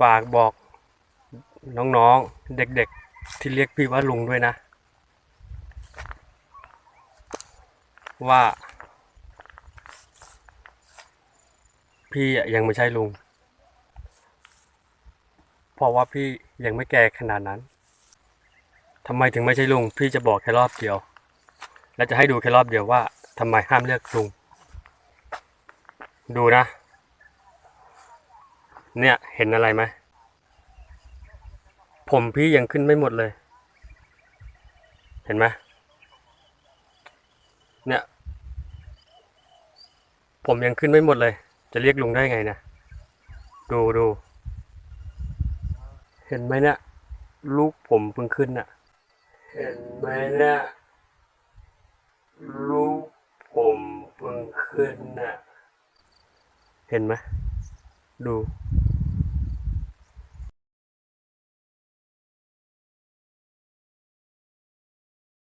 ฝากบอกน้องๆ เด็กๆ ที่เรียกพี่ว่าลุงด้วยนะ ว่า พี่ยังไม่ใช่ลุง เพราะว่าพี่ยังไม่แก่ขนาดนั้นทำไมถึงไม่ใช่ลุง พี่จะบอกแค่รอบเดียว และจะให้ดูแค่รอบเดียวว่าทำไมห้ามเรียกลุง ดูนะ เนี่ยเห็นอะไรไหมผมพี่ยังขึ้นไม่หมดเลย เห็นไหมเนี่ย ผมยังขึ้นไม่หมดเลย จะเรียกลุงได้ไงนะดูดูเห็นไหมเนี่ยลูกผมเพิ่งขึ้นน่ะ เห็นไหมเนี่ยลูกผมเพิ่งขึ้นน่ะ เห็นไหมดู